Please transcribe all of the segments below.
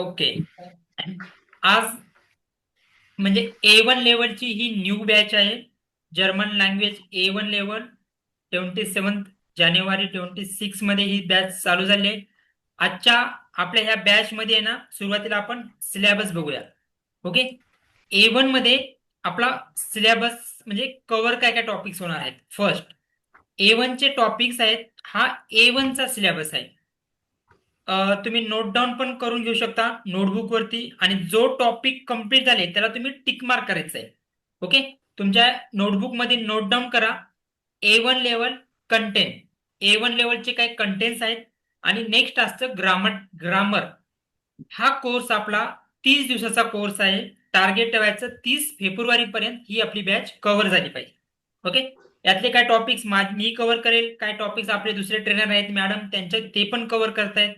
Okay. आज म्हणजे A one लेवलची ही न्यू बॅच आहे. German language A one level twenty seventh January twenty सिक्समध्ये ही बॅच चालू झाली आहे. आजच्या आपल्या ह्या बॅच मध्ये ना सुरुवातीला आपण सिलेबस बघूया. ओके? ए वनमध्ये आपला सिलेबस म्हणजे कव्हर काय काय टॉपिक्स होणार आहेत? फर्स्ट ए चे टॉपिक्स आहेत हा ए चा सिलेबस आहे. तुम्ही नोट डाऊन पण करून घेऊ शकता नोटबुक वरती. आणि जो टॉपिक कंप्लीट झाले त्याला तुम्ही टिक मार्क करायचं आहे ओके तुमच्या नोटबुकमध्ये नोट डाऊन करा. A one level content A one लेवलचे काही कंटेंट्स आहेत? आणि नेक्स्ट असतं ग्रामर ग्रामर हा कोर्स आपला तीस दिवसाचा कोर्स आहे. टार्गेट ठेवायचं तीस फेब्रुवारी पर्यंत ही आपली बॅच कव्हर झाली पाहिजे. ओके यातले काय टॉपिक्स मी कव्हर करेल. काय टॉपिक्स आपले दुसरे ट्रेनर आहेत मॅडम त्यांच्या ते पण कव्हर करतायत.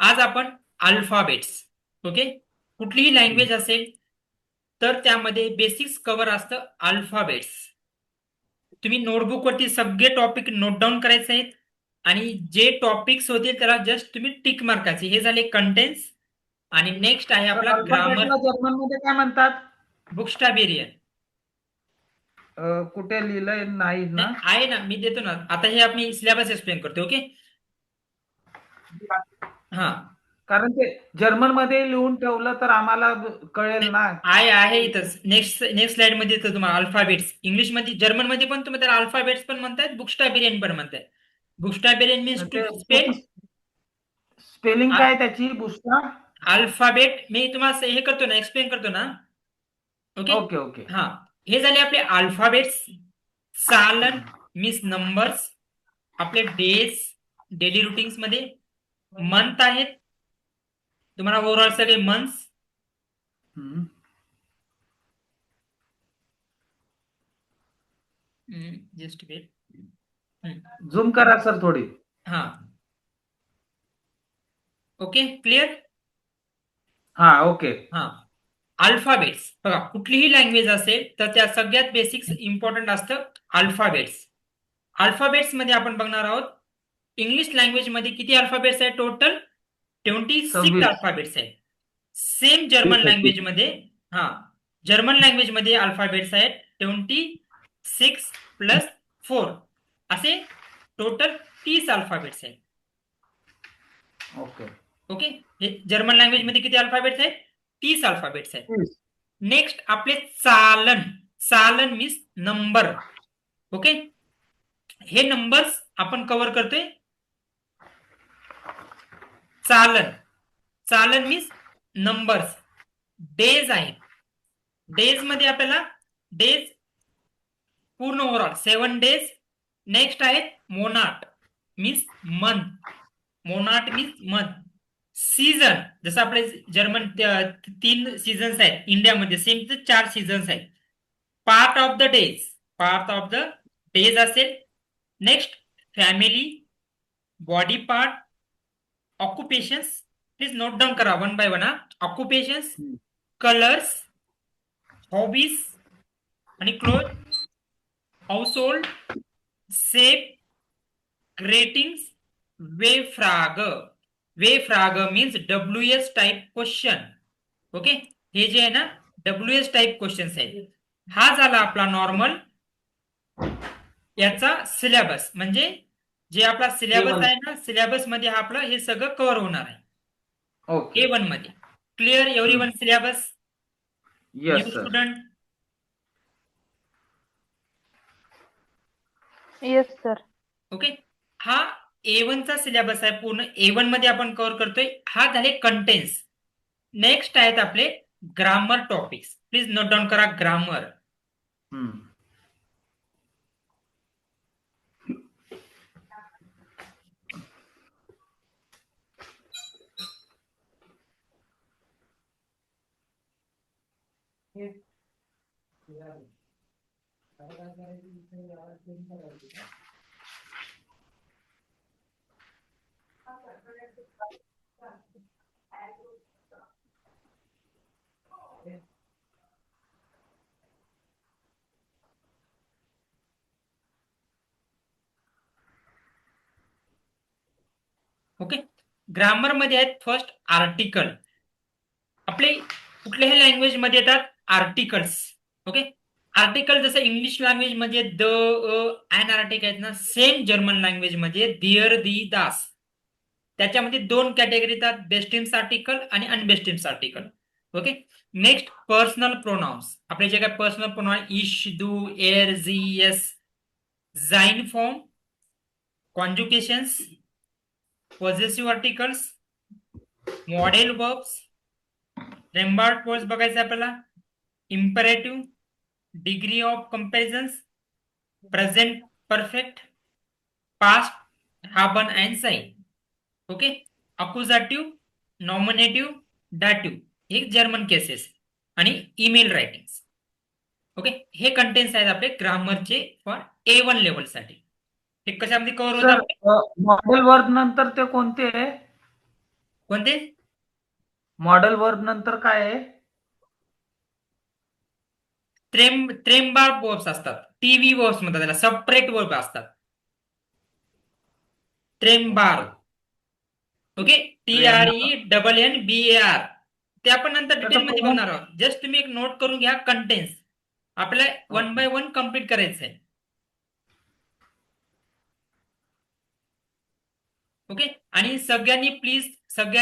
आज आपण अल्फाबेट्स ओके कुठलीही लँग्वेज असेल तर त्यामध्ये बेसिक्स कव्हर असतं अल्फाबेट्स तुम्ही नोटबुक वरती सगळे टॉपिक नोट डाऊन करायचे आहेत आणि जे टॉपिक्स होतील त्याला जस्ट तुम्ही टिक मार्काचे हे झाले कंटेंट्स आणि नेक्स्ट आहे आपला ग्रामर जर्मनमध्ये काय म्हणतात? बुकस्टाबेरियन कुठे लिहिलंय? नाही ना. आहे ना मी देतो ना. आता हे आपण सिलेबस एक्सप्लेन करतो ओके हा. कारण ते जर्मनमध्ये लिहून ठेवलं तर आम्हाला कळेल ना. आहे आहे इथंच. नेक्स्ट नेक्स्ट स्लाइडमध्ये येतं तुम्हाला अल्फाबेट्स इंग्लिशमध्ये जर्मनमध्ये पण तुम्ही त्याला अल्फाबेट्स पण म्हणतायत बुकस्टाबेरियन पण म्हणतायत. बुकस्टाबेरियन मीन्स टू स्पेल स्पेलिंग काय त्याची? बुस्टा अल्फाबेट मी तुम्हाला हे करतो ना एक्सप्लेन करतो ना. ओके ओके ओके हा. हे झाले आपले अल्फाबेट्स चालन मीन्स नंबर्स आपले डेज डेली रुटीन्समध्ये. मंथ आहेत. तुम्हाला ओव्हरऑल सगळे months hmm. Just wait zoom करा सर थोडी. हा. ओके क्लिअर हा ओके हा. अल्फाबेट्स बघा कुठलीही लँग्वेज असेल तर त्या सगळ्यात बेसिक्स इम्पॉर्टंट असतं अल्फाबेट्स अल्फाबेट्समध्ये आपण बघणार आहोत इंग्लिश लँग्वेजमध्ये किती अल्फाबेट्स आहेत टोटल ट्वेंटी सिक्स. अल्फाबेट्स आहेत. सेम जर्मन ठीक आहे, लँग्वेज ठीकमध्ये हा जर्मन लँग्वेजमध्ये अल्फाबेट्स आहेत ट्वेंटी सिक्स प्लस फोर असे टोटल तीस अल्फाबेट्स आहेत. ओके ओके हे जर्मन लँग्वेजमध्ये किती अल्फाबेट्स आहेत? तीस अल्फाबेट्स आहेत. नेक्स्ट आपले चालन. चालन मीन्स नंबर ओके हे नंबर्स आपण कव्हर करतोय. चालन. चालन मीन्स नंबर्स डेज आहेत डेजमध्ये आपल्याला डेज पूर्ण ओव्हरऑल सेवन डेज नेक्स्ट आहेत मोनाट मीन्स मंथ मोनाट मीन्स मंथ सीझन जसं आपले जर्मन तीन सीझन्स आहेत. इंडियामध्ये सेम चार सीझन्स आहेत. Part of the days part of the days असेल. Next family body part occupations please note down करा वन बाय वन हा. ऑक्युपेशन्स. कलर्स हॉबीज आणि cloth household safe greetings वे फ्राग वे फ्राग means W S type question okay हे जे आहे ना डब्ल्यू एस टाईप क्वेश्चन्स आहेत. हा झाला आपला नॉर्मल याचा सिलेबस म्हणजे जे आपला सिलेबस A1. आहे ना सिलेबसमध्ये हा आपलं हे सगळं कव्हर होणार आहे. ओके ए वनमध्ये. Clear everyone syllabus yes sir student yes sir okay हा ए वन चा सिलेबस आहे पूर्ण ए वनमध्ये आपण कव्हर करतोय. हा झाले कंटेन्स नेक्स्ट आहेत आपले grammar topics please note down करा ग्रामर ओके ग्रामरमध्ये आहेत फर्स्ट आर्टिकल आपले कुठल्याही लँग्वेजमध्ये येतात आर्टिकल्स ओके? आर्टिकल जसं इंग्लिश लँग्वेजमध्ये द अन आर्टिकल आहेत ना सेम जर्मन लँग्वेजमध्ये दिअर दी दास. त्याच्यामध्ये दोन कॅटेगरी येतात बेस्टिम्स आर्टिकल आणि अनबेस्टिम्स article. Okay? Next personal pronouns आपले जे काय पर्सनल प्रोनाउन इश दू एर झी एस झाइन form conjugations positive articles modal verbs रेम्बार्ड words बघायचं आपल्याला. Imperative degree of comparisons present perfect past Haban and साईन ओके अक्युझाटिव्ह नॉमिनेटिव्ह डाटिव्ह हे जर्मन केसेस आणि ईमेल रायटिंग ओके हे कंटेंट्स आहेत आपले ग्रामरचे फॉर ए वन लेवलसाठी हे कशामध्ये कव्हर होतात मॉडेल वर्ब नंतर ते कोणते? कोणते? मॉडेल वर्ब नंतर काय आहे? त्रेम त्रेंबार वर्ब्स असतात. टीव्ही वर्ब्स म्हणतात त्याला. सेपरेट वर्ब असतात. त्रेंबार okay T R E double N B A R ते आपण नंतर डिटेल मध्ये बघणार आहोत. जस्ट तुम्ही एक नोट करून घ्या कंटेन्स आपल्याला वन बाय वन कंप्लीट करायचं आहे ओके आणि सगळ्यांनी प्लीज सगळ्यांनी